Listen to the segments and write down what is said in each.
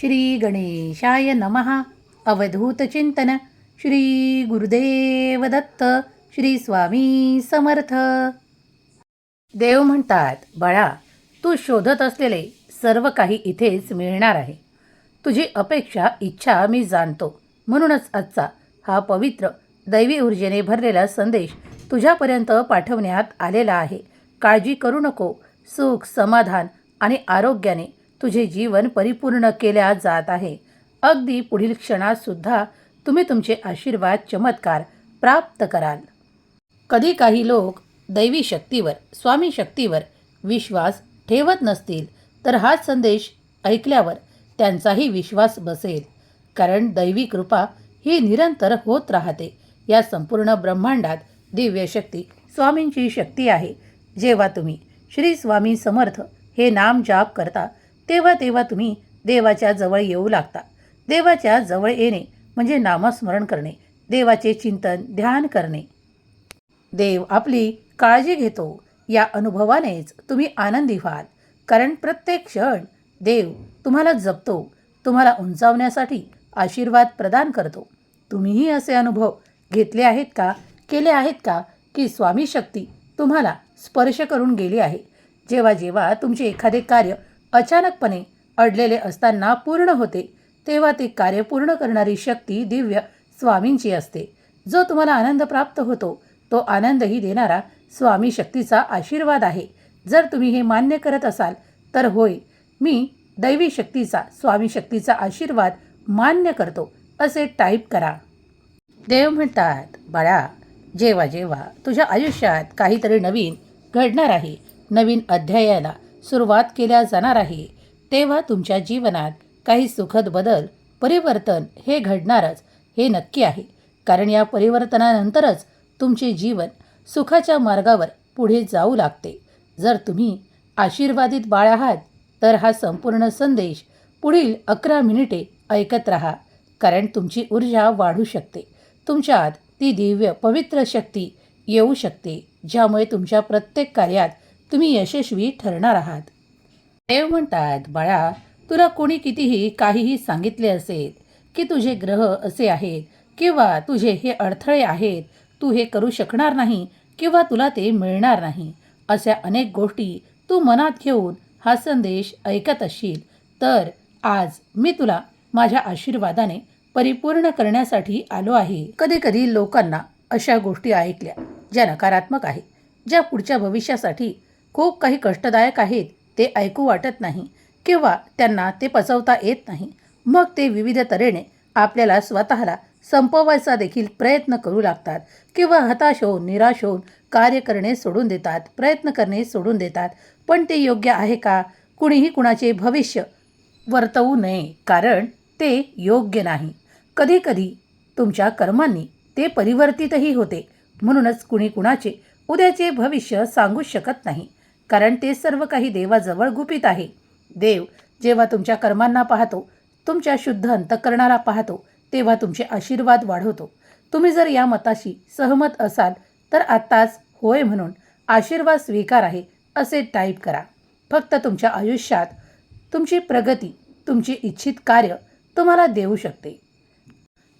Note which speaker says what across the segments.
Speaker 1: श्री गणेशाय नमः अवधूतचिंतन श्री गुरुदेव दत्त श्री स्वामी समर्थ। देव म्हणतात बाळा तू शोधत असलेले सर्व काही इथेच मिळणार आहे. तुझी अपेक्षा इच्छा मी जाणतो. म्हणूनच आजचा हा पवित्र दैवी ऊर्जेने भरलेला संदेश तुझ्यापर्यंत पाठवण्यात आलेला आहे. काळजी करू नको. सुख समाधान आणि आरोग्याने तुझे जीवन परिपूर्ण केल्या जात आहे. अगदी पुढील क्षणातसुद्धा तुम्ही तुमचे आशीर्वाद चमत्कार प्राप्त कराल. कधी काही लोक दैवी शक्तीवर स्वामी शक्तीवर विश्वास ठेवत नसतील तर हा संदेश ऐकल्यावर त्यांचाही विश्वास बसेल. कारण दैवी कृपा ही निरंतर होत राहते. या संपूर्ण ब्रह्मांडात दिव्य शक्ती स्वामींची शक्ती आहे. जेव्हा तुम्ही श्री स्वामी समर्थ हे नाम जाप करता तेव्हा तेव्हा तुम्ही देवाच्या जवळ येऊ लागता. देवाच्या जवळ येणे म्हणजे नामस्मरण करणे देवाचे चिंतन ध्यान करणे. देव आपली काळजी घेतो. या अनुभवानेच तुम्ही आनंदी व्हाल. कारण प्रत्येक क्षण देव तुम्हाला जपतो तुम्हाला उंचावण्यासाठी आशीर्वाद प्रदान करतो. तुम्हीही असे अनुभव घेतले आहेत का केले आहेत का की स्वामी शक्ती तुम्हाला स्पर्श करून गेली आहे. जेव्हा जेव्हा तुमचे एखादे कार्य अचानकपणे अडलेले असताना पूर्ण होते तेव्हा ते कार्य पूर्ण करणारी शक्ती दिव्य स्वामींची असते. जो तुम्हाला आनंद प्राप्त होतो तो आनंदही देणारा स्वामी शक्तीचा आशीर्वाद आहे. जर तुम्ही हे मान्य करत असाल तर होय मी दैवी शक्तीचा स्वामी शक्तीचा आशीर्वाद मान्य करतो असे टाईप करा. देव म्हणतात बाळा जेव्हा जेव्हा तुझ्या आयुष्यात काहीतरी नवीन घडणार आहे. नवीन अध्यायाला सुरुवात केल्या जाणार आहे. तेव्हा तुमच्या जीवनात काही सुखद बदल परिवर्तन हे घडणारच हे नक्की आहे. कारण या परिवर्तनानंतरच तुमचे जीवन सुखाच्या मार्गावर पुढे जाऊ लागते. जर तुम्ही आशीर्वादित बाळ आहात तर हा संपूर्ण संदेश पुढील अकरा मिनिटे ऐकत राहा. कारण तुमची ऊर्जा वाढू शकते. तुमच्यात ती दिव्य पवित्र शक्ती येऊ शकते ज्यामुळे तुमच्या प्रत्येक कार्यात तुम्ही यशस्वी ठरणार आहात. देव म्हणतात बाळा तुला कोणी कितीही काहीही सांगितले असेल की तुझे ग्रह असे आहेत किंवा तुझे हे अडथळे आहेत तू हे करू शकणार नाही किंवा तुला ते मिळणार नाही अशा अनेक गोष्टी तू मनात घेऊन हा संदेश ऐकत असशील तर आज मी तुला माझ्या आशीर्वादाने परिपूर्ण करण्यासाठी आलो आहे. कधी कधी लोकांना अशा गोष्टी ऐकल्या ज्या नकारात्मक आहेत ज्या पुढच्या भविष्यासाठी खूप काही कष्टदायक आहेत ते ऐकू वाटत नाही किंवा त्यांना ते पचवता येत नाही. मग ते विविध तऱ्हेने आपल्याला स्वतःला संपवायचा देखील प्रयत्न करू लागतात किंवा हताश होऊन निराश होऊन कार्य करणे सोडून देतात प्रयत्न करणे सोडून देतात. पण ते योग्य आहे का? कुणीही कुणाचे भविष्य वर्तवू नये कारण ते योग्य नाही. कधीकधी तुमच्या कर्मांनी ते परिवर्तितही होते. म्हणूनच कुणी कुणाचे उद्याचे भविष्य सांगू शकत नाही. कारण ते सर्व काही देवाजवळ गुपित आहे. देव जेव्हा तुमच्या कर्मांना पाहतो तुमच्या शुद्ध अंतकरणाला पाहतो तेव्हा तुमचे आशीर्वाद वाढवतो. तुम्ही जर या मताशी सहमत असाल तर आत्ताच होय म्हणून आशीर्वाद स्वीकार आहे असे टाईप करा. फक्त तुमच्या आयुष्यात तुमची प्रगती तुमची इच्छित कार्य तुम्हाला देऊ शकते.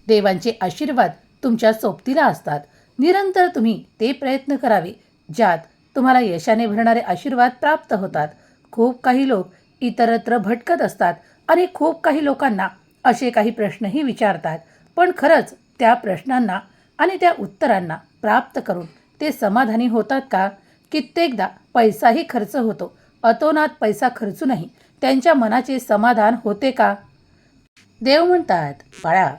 Speaker 1: देवांचे आशीर्वाद तुमच्या सोबतीला असतात. निरंतर तुम्ही ते प्रयत्न करावे ज्यात तुम्हाला यशाने भरणारे आशीर्वाद प्राप्त होतात. खूप काही लोक इतरत्र भटकत असतात आणि खूप काही लोकांना असे काही प्रश्नही विचारतात. पण खरंच त्या प्रश्नांना आणि त्या उत्तरांना प्राप्त करून ते समाधानी होतात का? कित्येकदा पैसाही खर्च होतो. अतोनात पैसा खर्चूनही त्यांच्या मनाचे समाधान होते का? देव म्हणतात बाळा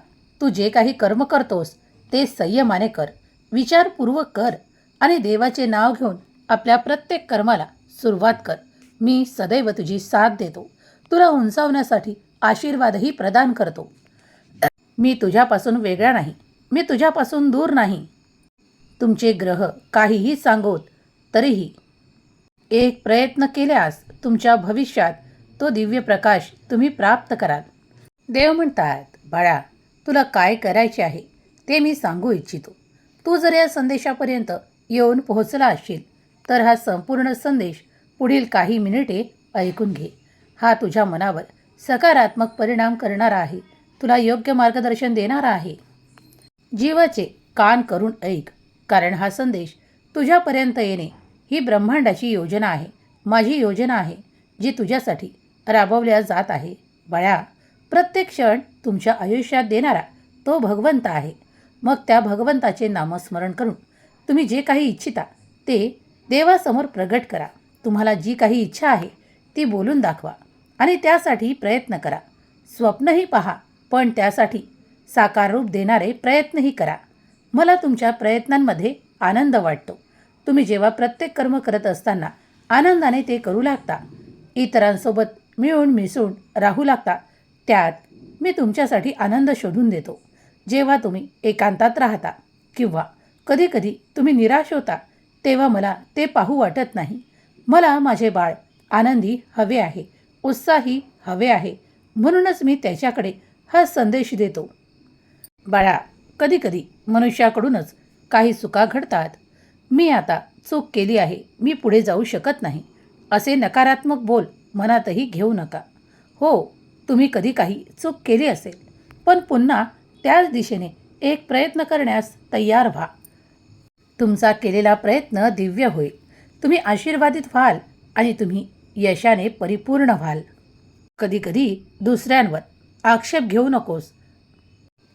Speaker 1: तू जे काही कर्म करतोस ते संयमाने कर. विचारपूर्वक कर आणि देवाचे नाव घेऊन आपल्या प्रत्येक कर्माला सुरुवात कर. मी सदैव तुझी साथ देतो. तुला उंचावण्यासाठी आशीर्वादही प्रदान करतो. मी तुझ्यापासून वेगळा नाही. मी तुझ्यापासून दूर नाही. तुमचे ग्रह काहीही सांगोत तरीही. एक प्रयत्न केल्यास तुमच्या भविष्यात तो दिव्य प्रकाश तुम्ही प्राप्त कराल. देव म्हणतात बाळा तुला काय करायचे आहे ते मी सांगू इच्छितो. तू जर या संदेशापर्यंत येऊन पोहोचला असशील तर हा संपूर्ण संदेश पुढील काही मिनिटे ऐकून घे. हा तुझ्या मनावर सकारात्मक परिणाम करणारा आहे. तुला योग्य मार्गदर्शन देणारा आहे. जीवाचे कान करून ऐक कारण हा संदेश तुझ्यापर्यंत येणे ही ब्रह्मांडाची योजना आहे. माझी योजना आहे जी तुझ्यासाठी राबवल्या जात आहे. बळ्या प्रत्येक क्षण तुमच्या आयुष्यात देणारा तो भगवंत आहे. मग त्या भगवंताचे नामस्मरण करून तुम्ही जे काही इच्छिता ते देवासमोर प्रगट करा. तुम्हाला जी काही इच्छा आहे ती बोलून दाखवा आणि त्यासाठी प्रयत्न करा. स्वप्नही पहा पण त्यासाठी साकार रूप देणारे प्रयत्नही करा. मला तुमच्या प्रयत्नांमध्ये आनंद वाटतो. तुम्ही जेव्हा प्रत्येक कर्म करत असताना आनंदाने ते करू लागता. इतरांसोबत मिळून मिसळून राहू लागता. त्यात मी तुमच्यासाठी आनंद शोधून देतो. जेव्हा तुम्ही एकांतात राहता किंवा कधीकधी तुम्ही निराश होता तेव्हा मला ते पाहू वाटत नाही. मला माझे बाळ आनंदी हवे आहे उत्साही हवे आहे म्हणूनच मी त्याच्याकडे हा संदेश देतो. बाळा कधीकधी मनुष्याकडूनच काही चुका घडतात. मी आता चूक केली आहे मी पुढे जाऊ शकत नाही. असे नकारात्मक बोल मनातही घेऊ नका. हो तुम्ही कधी काही चूक केली असेल पण पुन्हा त्याच दिशेने एक प्रयत्न करण्यास तयार व्हा. तुमचा केलेला प्रयत्न दिव्य होईल. तुम्ही आशीर्वादित व्हाल आणि तुम्ही यशाने परिपूर्ण व्हाल. कधीकधी दुसऱ्यांवर आक्षेप घेऊ नकोस.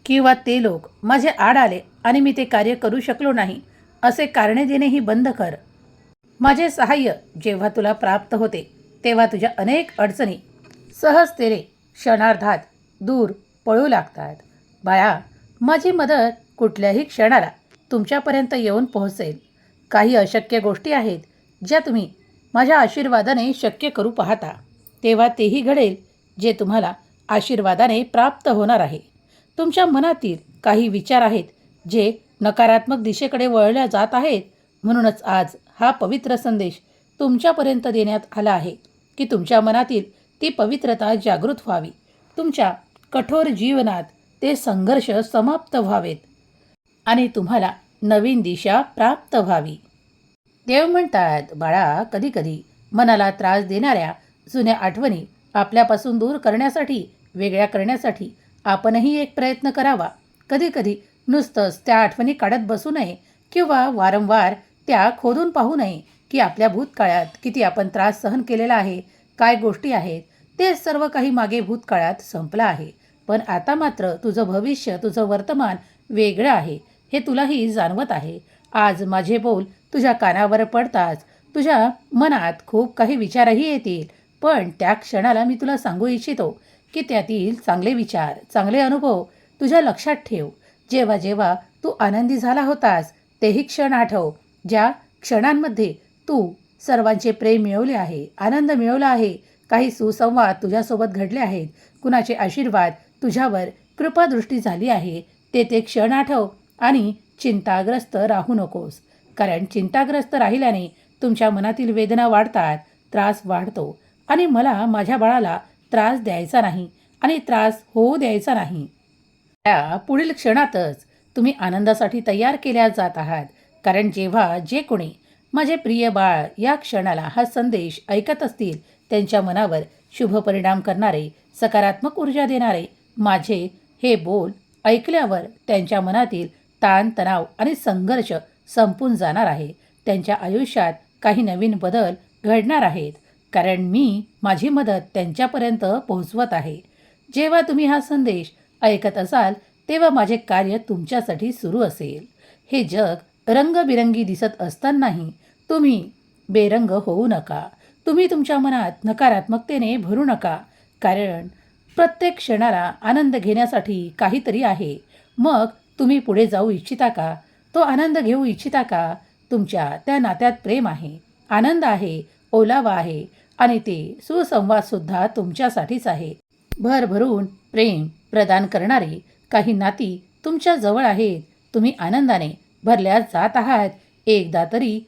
Speaker 1: किंवा ते लोक माझे आड आले आणि मी ते कार्य करू शकलो नाही असे कारणे देणेही बंद कर. माझे सहाय्य जेव्हा तुला प्राप्त होते तेव्हा तुझ्या अनेक अडचणी सहजतेने क्षणार्धात दूर पळू लागतात. बाया माझी मदत कुठल्याही क्षणाला तुमच्यापर्यंत येऊन पोहोचेल. काही अशक्य गोष्टी आहेत ज्या तुम्ही माझ्या आशीर्वादाने शक्य करू पाहता. तेव्हा तेही घडेल जे तुम्हाला आशीर्वादाने प्राप्त होणार आहे. तुमच्या मनातील काही विचार आहेत जे नकारात्मक दिशेकडे वळल्या जात आहेत म्हणूनच आज हा पवित्र संदेश तुमच्यापर्यंत देण्यात आला आहे की तुमच्या मनातील ती पवित्रता जागृत व्हावी. तुमच्या कठोर जीवनात ते संघर्ष समाप्त व्हावेत. आणि तुम्हाला नवीन दिशा प्राप्त व्हावी. देव म्हणतात बाळा कधीकधी मनाला त्रास देणाऱ्या जुन्या आठवणी आपल्यापासून दूर करण्यासाठी वेगळ्या करण्यासाठी आपणही एक प्रयत्न करावा. कधीकधी नुसतंच त्या आठवणी काढत बसू नये किंवा वारंवार त्या खोदून पाहू नये की आपल्या भूतकाळात किती आपण त्रास सहन केलेला आहे काय गोष्टी आहेत ते सर्व काही मागे भूतकाळात संपलं आहे. पण आता मात्र तुझं भविष्य तुझं वर्तमान वेगळं आहे. हे तुलाही जाणवत आहे. आज माझे बोल तुझ्या कानावर पडताच तुझ्या मनात खूप काही विचारही येतील. पण त्या क्षणाला मी तुला सांगू इच्छितो की त्यातील चांगले विचार चांगले अनुभव तुझ्या लक्षात ठेव. जेव्हा जेव्हा तू आनंदी झाला होतास तेही क्षण आठव. ज्या क्षणांमध्ये तू सर्वांचे प्रेम मिळवले आहे आनंद मिळवला आहे काही सुसंवाद तुझ्यासोबत घडले आहेत कुणाचे आशीर्वाद तुझ्यावर कृपादृष्टी झाली आहे ते ते क्षण आठव. आणि चिंताग्रस्त राहू नकोस. कारण चिंताग्रस्त राहिल्याने तुमच्या मनातील वेदना वाढतात त्रास वाढतो आणि मला माझ्या बाळाला त्रास द्यायचा नाही आणि त्रास होऊ द्यायचा नाही. त्या पुढील क्षणातच तुम्ही आनंदासाठी तयार केल्या जात आहात. कारण जेव्हा जे कोणी माझे प्रिय बाळ या क्षणाला हा संदेश ऐकत असतील त्यांच्या मनावर शुभ परिणाम करणारे सकारात्मक ऊर्जा देणारे माझे हे बोल ऐकल्यावर त्यांच्या मनातील ताणतणाव आणि संघर्ष संपून जाणार आहे. त्यांच्या आयुष्यात काही नवीन बदल घडणार आहेत. कारण मी माझी मदत त्यांच्यापर्यंत पोहोचवत आहे. जेव्हा तुम्ही हा संदेश ऐकत असाल तेव्हा माझे कार्य तुमच्यासाठी सुरू असेल. हे जग रंगबिरंगी दिसत असतानाही तुम्ही बेरंग होऊ नका. तुम्ही तुमच्या मनात नकारात्मकतेने भरू नका. कारण प्रत्येक क्षणाला आनंद घेण्यासाठी काहीतरी आहे. मग तुम्ही पुढे जाऊ इच्छिता का? तो आनंद घेऊ इच्छिता का? तुमच्या त्या नात्यात प्रेम आहे आनंद आहे ओलावा आहे आणि ते सुसंवादसुद्धा तुमच्यासाठीच आहे. भरभरून प्रेम प्रदान करणारे काही नाती तुमच्या जवळ आहेत. तुम्ही आनंदाने भरल्या जात आहात. एकदा तरी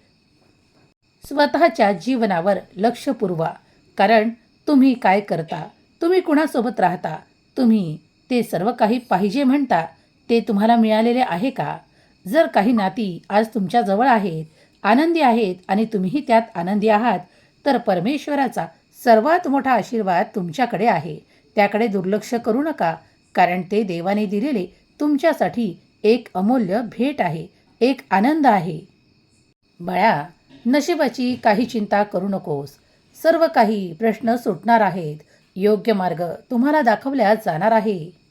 Speaker 1: स्वतःच्या जीवनावर लक्ष पुरवा. कारण तुम्ही काय करता? तुम्ही कुणासोबत राहता? तुम्ही ते सर्व काही पाहिजे म्हणता. ते तुम्हाला मिळालेले आहे का? जर काही नाती आज तुमच्याजवळ आहेत आनंदी आहेत आणि तुम्हीही त्यात आनंदी आहात तर परमेश्वराचा सर्वात मोठा आशीर्वाद तुमच्याकडे आहे. त्याकडे दुर्लक्ष करू नका कारण ते देवाने दिलेले तुमच्यासाठी एक अमूल्य भेट आहे एक आनंद आहे. बाळा नशिबाची काही चिंता करू नकोस. सर्व काही प्रश्न सुटणार आहेत. योग्य मार्ग तुम्हाला दाखवल्या जाणार आहे.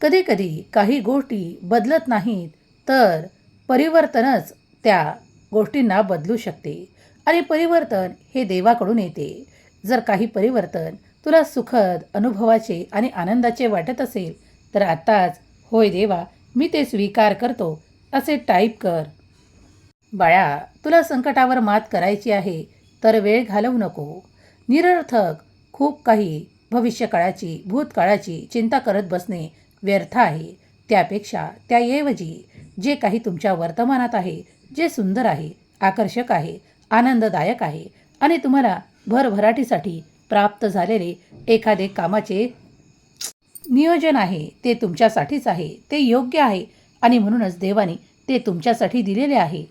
Speaker 1: कधीकधी काही गोष्टी बदलत नाहीत तर परिवर्तनच त्या गोष्टींना बदलू शकते. आणि परिवर्तन हे देवाकडून येते. जर काही परिवर्तन तुला सुखद अनुभवाचे आणि आनंदाचे वाटत असेल तर आत्ताच होय देवा मी ते स्वीकार करतो असे टाईप कर. बाळा तुला संकटावर मात करायची आहे तर वेळ घालवू नको. निरर्थक खूप काही भविष्यकाळाची भूतकाळाची चिंता करत बसणे व्यर्थ आहे. त्यापेक्षा त्याऐवजी जे काही तुमच्या वर्तमानात आहे जे सुंदर आहे आकर्षक आहे आनंददायक आहे आणि तुम्हाला भरभराटीसाठी प्राप्त झालेले एखादे कामाचे नियोजन आहे ते तुमच्यासाठीच आहे ते योग्य आहे आणि म्हणूनच देवाने ते तुमच्यासाठी दिलेले आहे.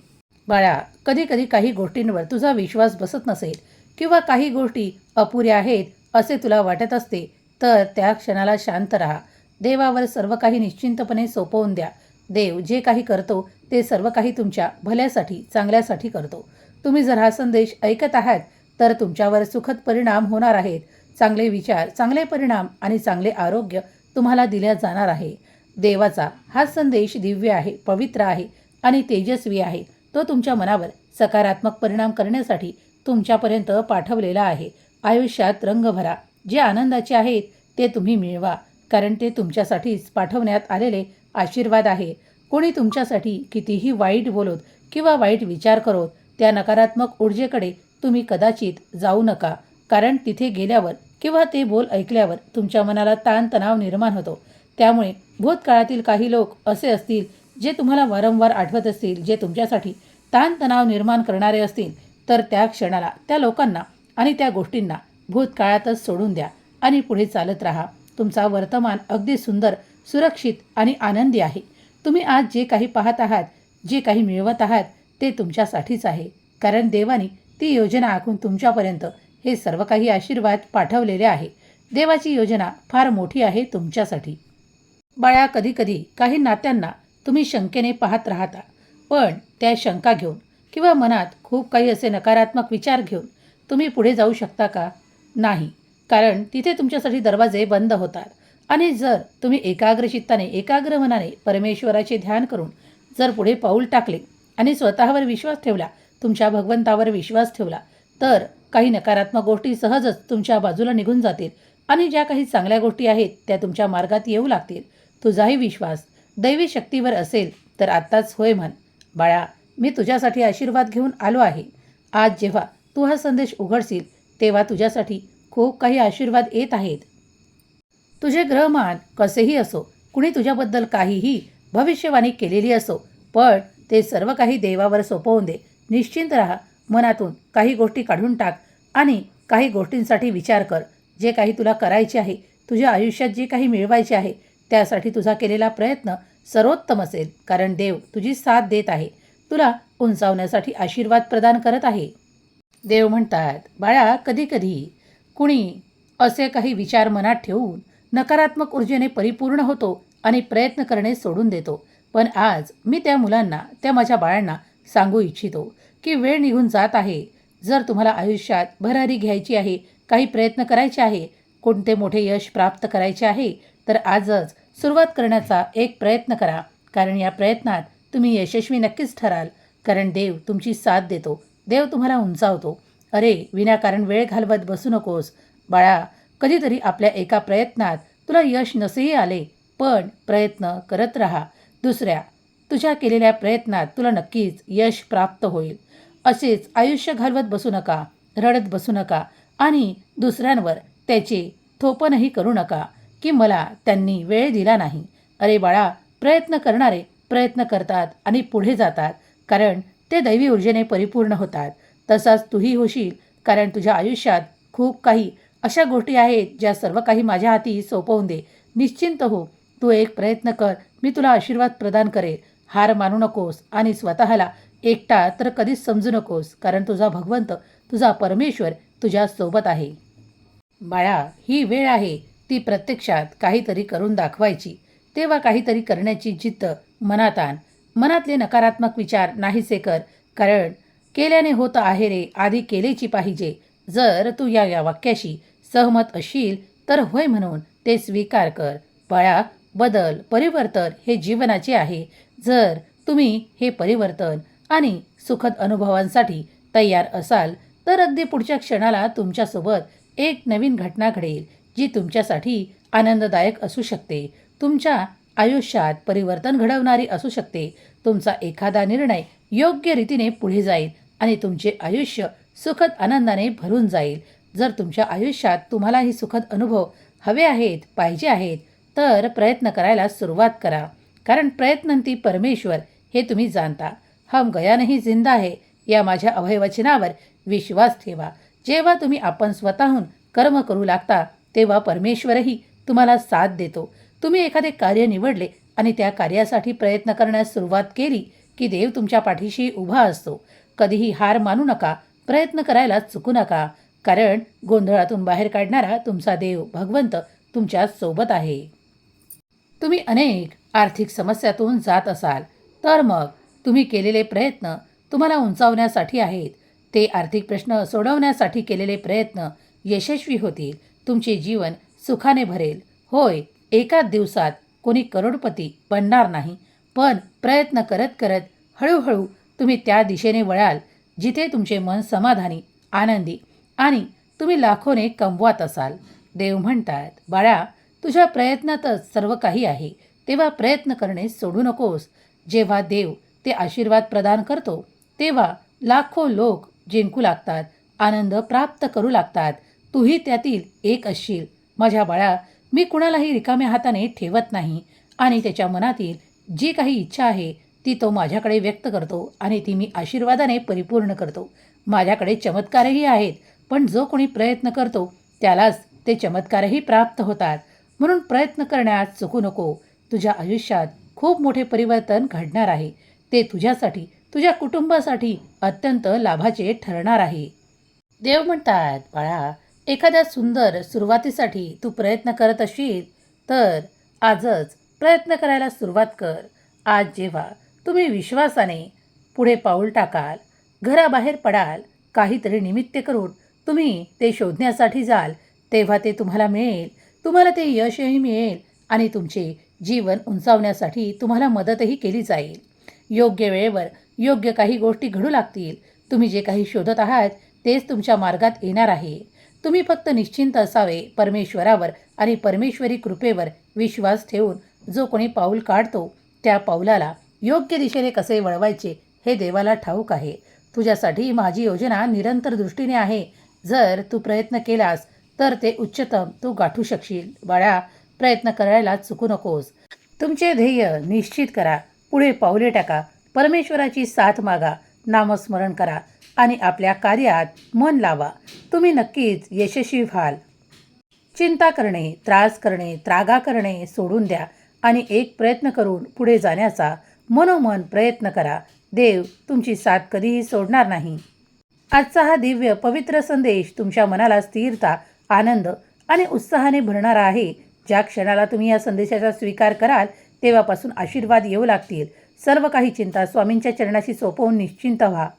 Speaker 1: बाळा कधी कधी काही गोष्टींवर तुझा विश्वास बसत नसेल किंवा काही गोष्टी अपुऱ्या आहेत असे तुला वाटत असते तर त्या क्षणाला शांत राहा. देवावर सर्व काही निश्चिंतपणे सोपवून द्या. देव जे काही करतो ते सर्व काही तुमच्या भल्यासाठी चांगल्यासाठी करतो. तुम्ही जर हा संदेश ऐकत आहात तर तुमच्यावर सुखद परिणाम होणार आहेत. चांगले विचार चांगले परिणाम आणि चांगले आरोग्य तुम्हाला दिल्या जाणार आहे. देवाचा हा संदेश दिव्य आहे पवित्र आहे आणि तेजस्वी आहे. तो तुमच्या मनावर सकारात्मक परिणाम करण्यासाठी तुमच्यापर्यंत पाठवलेला आहे. आयुष्यात रंग भरा. जे आनंदाचे आहेत ते तुम्ही मिळवा. कारण ते तुमच्यासाठीच पाठवण्यात आलेले आशीर्वाद आहे. कोणी तुमच्यासाठी कितीही वाईट बोलत किंवा वाईट विचार करत त्या नकारात्मक ऊर्जेकडे तुम्ही कदाचित जाऊ नका. कारण तिथे गेल्यावर किंवा ते बोल ऐकल्यावर तुमच्या मनाला ताणतणाव निर्माण होतो. त्यामुळे भूतकाळातील काही लोक असे असतील जे तुम्हाला वारंवार आठवत असतील जे तुमच्यासाठी ताणतणाव निर्माण करणारे असतील तर त्या क्षणाला त्या लोकांना आणि त्या गोष्टींना भूतकाळातच सोडून द्या आणि पुढे चालत राहा. तुमचा वर्तमान अगदी सुंदर सुरक्षित आणि आनंदी आहे. तुम्ही आज जे काही पाहत आहात जे काही मिळवत आहात ते तुमच्यासाठीच आहे. कारण देवाने ती योजना आखून तुमच्यापर्यंत हे सर्व काही आशीर्वाद पाठवलेले आहे. देवाची योजना फार मोठी आहे तुमच्यासाठी. बाळा कधीकधी काही नात्यांना तुम्ही शंकेने पाहत राहता. पण त्या शंका घेऊन किंवा मनात खूप काही असे नकारात्मक विचार घेऊन तुम्ही पुढे जाऊ शकता का? नाही. कारण तिथे तुमच्यासाठी दरवाजे बंद होतात. आणि जर तुम्ही एकाग्र चित्ताने एकाग्र मनाने परमेश्वराचे ध्यान करून जर पुढे पाऊल टाकले आणि स्वतःवर विश्वास ठेवला तुमच्या भगवंतावर विश्वास ठेवला तर काही नकारात्मक गोष्टी सहजच तुमच्या बाजूला निघून जातील आणि ज्या काही चांगल्या गोष्टी आहेत त्या तुमच्या मार्गात येऊ लागतील. तुझाही विश्वास दैवी शक्तीवर असेल तर आत्ताच होय म्हण. बाळा मी तुझ्यासाठी आशीर्वाद घेऊन आलो आहे. आज जेव्हा तू हा संदेश उघडशील तेव्हा तुझ्यासाठी खूप काही आशीर्वाद येत आहेत. तुझे ग्रहमान कसेही असो कुणी तुझ्याबद्दल काहीही भविष्यवाणी केलेली असो पण ते सर्व काही देवावर सोपवून दे. निश्चिंत राहा मनातून काही गोष्टी काढून टाक आणि काही गोष्टींसाठी विचार कर. जे काही तुला करायचे आहे तुझ्या आयुष्यात जे काही मिळवायचे आहे त्यासाठी तुझा केलेला प्रयत्न सर्वोत्तम असेल कारण देव तुझी साथ देत आहे. तुला उंचावण्यासाठी आशीर्वाद प्रदान करत आहे. देव म्हणतात बाळा कधीकधी कुणी असे काही विचार मनात ठेवून नकारात्मक ऊर्जेने परिपूर्ण होतो आणि प्रयत्न करणे सोडून देतो. पण आज मी त्या मुलांना त्या माझ्या बाळांना सांगू इच्छितो की वेळ निघून जात आहे. जर तुम्हाला आयुष्यात भरारी घ्यायची आहे काही प्रयत्न करायचे आहे कोणते मोठे यश प्राप्त करायचे आहे तर आजच सुरुवात करण्याचा एक प्रयत्न करा. कारण या प्रयत्नात तुम्ही यशस्वी नक्कीच ठराल. कारण देव तुमची साथ देतो. देव तुम्हाला उंचावतो. अरे विनाकारण वेळ घालवत बसू नकोस. बाळा कधीतरी आपल्या एका प्रयत्नात तुला यश नसेही आले पण प्रयत्न करत राहा. दुसऱ्या तुझ्या केलेल्या प्रयत्नात तुला नक्कीच यश प्राप्त होईल. असेच आयुष्य घालवत बसू नका रडत बसू नका आणि दुसऱ्यांवर त्याचे थोपणही करू नका की मला त्यांनी वेळ दिला नाही. अरे बाळा प्रयत्न करणारे प्रयत्न करतात आणि पुढे जातात कारण ते दैवी ऊर्जेने परिपूर्ण होतात. तसाच तूही होशील कारण तुझ्या आयुष्यात खूप काही अशा गोष्टी आहेत ज्या सर्व काही माझ्या हाती सोपवून दे. निश्चिंत हो. तू एक प्रयत्न कर. मी तुला आशीर्वाद प्रदान करेल. हार मानू नकोस आणि स्वतःला एकटा तर कधीच समजू नकोस कारण तुझा भगवंत तुझा परमेश्वर तुझ्या सोबत आहे. बाळा ही वेळ आहे. ती प्रत्यक्षात काहीतरी करून दाखवायची. तेव्हा काहीतरी करण्याची जिद्द मनात आण. मनातले नकारात्मक विचार नाहीसे कर कारण केल्याने होत आहे रे आधी केलेची पाहिजे. जर तू या या वाक्याशी सहमत असशील तर होय म्हणून ते स्वीकार कर. बाळा बदल परिवर्तन हे जीवनाचे आहे. जर तुम्ही हे परिवर्तन आणि सुखद अनुभवांसाठी तयार असाल तर अगदी पुढच्या क्षणाला तुमच्यासोबत एक नवीन घटना घडेल जी तुमच्यासाठी आनंददायक असू शकते. तुमच्या आयुष्यात परिवर्तन घडवणारी असू शकते. तुमचा एखादा निर्णय योग्य रीतीने पुढे जाईल. आणि तुमचे आयुष्य सुखद आनंदाने भरून जाईल. जर तुमच्या आयुष्यात तुम्हालाही सुखद अनुभव हवे आहेत पाहिजे आहेत तर प्रयत्न करायला सुरुवात करा. कारण प्रयत्नंती परमेश्वर हे तुम्ही जाणता. हम गयानही जिंदा आहे या माझ्या अभयवचनावर विश्वास ठेवा. जेव्हा तुम्ही आपण स्वतःहून कर्म करू लागता तेव्हा परमेश्वरही तुम्हाला साथ देतो. तुम्ही एखादे कार्य निवडले आणि त्या कार्यासाठी प्रयत्न करण्यास सुरुवात केली की देव तुमच्या पाठीशी उभा असतो. कधीही हार मानू नका प्रयत्न करायला चुकू नका. कारण गोंधळातून बाहेर काढणारा तुमचा देव भगवंत तुमच्यासोबत आहे. तुम्ही अनेक आर्थिक समस्यातून जात असाल तर मग तुम्ही केलेले प्रयत्न तुम्हाला उंचावण्यासाठी आहेत. ते आर्थिक प्रश्न सोडवण्यासाठी केलेले प्रयत्न यशस्वी होतील. तुमचे जीवन सुखाने भरेल. होय एकाच दिवसात कोणी करोडपती बनणार नाही पण प्रयत्न करत करत हळूहळू तुम्ही त्या दिशेने वळाल जिथे तुमचे मन समाधानी आनंदी आणि तुम्ही लाखोने कमवत असाल. देव म्हणतात बाळा तुझ्या प्रयत्नातच सर्व काही आहे तेव्हा प्रयत्न करणे सोडू नकोस. जेव्हा देव ते आशीर्वाद प्रदान करतो तेव्हा लाखो लोक जिंकू लागतात आनंद प्राप्त करू लागतात. तूही त्यातील एक असशील. माझ्या बाळा मी कुणालाही रिकाम्या हाताने ठेवत नाही आणि त्याच्या मनातील जी काही इच्छा आहे ती तो माझ्याकडे व्यक्त करतो आणि ती मी आशीर्वादाने परिपूर्ण करतो. माझ्याकडे चमत्कारही आहेत पण जो कोणी प्रयत्न करतो त्यालाच ते चमत्कारही प्राप्त होतात. म्हणून प्रयत्न करण्यात चुकू नको. तुझ्या आयुष्यात खूप मोठे परिवर्तन घडणार आहे. ते तुझ्यासाठी तुझ्या कुटुंबासाठी अत्यंत लाभाचे ठरणार आहे. देव म्हणतात बाळा एखाद्या सुंदर सुरुवातीसाठी तू प्रयत्न करत असशील तर आजच प्रयत्न करायला सुरुवात कर. आज जेव्हा तुम्ही विश्वासाने पुढे पाऊल टाकाल घराबाहेर पडाल काहीतरी निमित्त करून तुम्ही ते शोधण्यासाठी जाल तेव्हा ते तुम्हाला मिळेल. तुम्हाला ते यशही मिळेल आणि तुमचे जीवन उंचावण्यासाठी तुम्हाला मदतही केली जाईल. योग्य वेळेवर योग्य काही गोष्टी घडू लागतील. तुम्ही जे काही शोधत आहात तेच तुमच्या मार्गात येणार आहे. तुम्ही फक्त निश्चिंत असावे परमेश्वरावर आणि परमेश्वरी कृपेवर विश्वास ठेवून जो कोणी पाऊल काढतो त्या पाऊलाला योग्य दिशेने कसे वळवायचे हे देवाला ठाऊक आहे. तुझ्यासाठी माझी योजना निरंतर दृष्टीने आहे. जर तू प्रयत्न केलास तर ते उच्चतम. तू गाठू शकशील. बाळा प्रयत्न करायला चुकू नकोस. तुमचे ध्येय निश्चित करा. पुढे पाऊले टाका. परमेश्वराची साथ मागा. नामस्मरण करा आणि आपल्या कार्यात मन लावा. तुम्ही नक्कीच यशस्वी व्हाल. चिंता करणे त्रास करणे त्रागा करणे सोडून द्या आणि एक प्रयत्न करून पुढे जाण्याचा मनोमन प्रयत्न करा. देव तुमची साथ कधीही सोडणार नाही. आजचा हा दिव्य पवित्र संदेश तुमच्या मनाला स्थिरता आनंद आणि उत्साहाने भरणारा आहे. ज्या क्षणाला तुम्ही या संदेशाचा स्वीकार कराल तेव्हापासून आशीर्वाद येऊ लागतील. सर्व काही चिंता स्वामींच्या चरणाशी सोपवून निश्चिंत व्हा.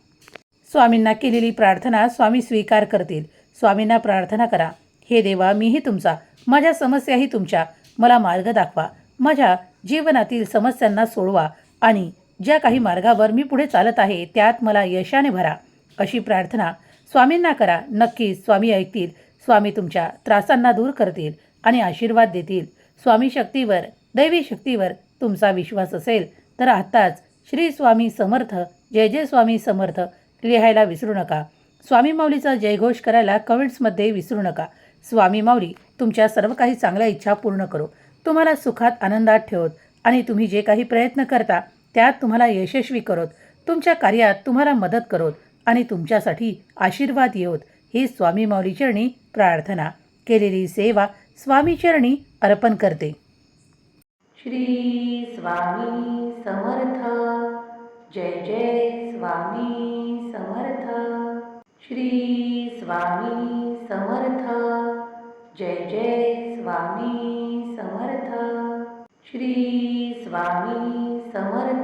Speaker 1: स्वामींना केलेली प्रार्थना स्वामी स्वीकार करतील. स्वामींना प्रार्थना करा. हे देवा मीही तुमचा माझ्या समस्याही तुमच्या. मला मार्ग दाखवा. माझ्या जीवनातील समस्यांना सोडवा. आणि ज्या काही मार्गावर मी पुढे चालत आहे त्यात मला यशाने भरा. अशी प्रार्थना स्वामींना करा. नक्कीच स्वामी ऐकतील. स्वामी तुमच्या त्रासांना दूर करतील आणि आशीर्वाद देतील. स्वामी शक्तीवर दैवी शक्तीवर तुमचा विश्वास असेल तर आत्ताच श्री स्वामी समर्थ जय जय स्वामी समर्थ लिहायला विसरू नका. स्वामी माऊलीचा जयघोष करायला कमेंट्समध्ये विसरू नका. स्वामी माऊली तुमच्या सर्व काही चांगल्या इच्छा पूर्ण करो. तुम्हाला सुखात आनंदात ठेवत आणि तुम्ही जे काही प्रयत्न करता त्यात तुम्हाला यशस्वी करोत. तुमच्या कार्यात तुम्हाला मदत करोत आणि तुमच्यासाठी आशीर्वाद येवत ही स्वामी माऊली चरणी प्रार्थना. केलेली सेवा स्वामी चरणी अर्पण करते. श्री स्वामी समर्थ. जय जय स्वामी समर्थ. श्री स्वामी समर्थ. जय जय स्वामी समर्थ. श्री स्वामी समर्थ.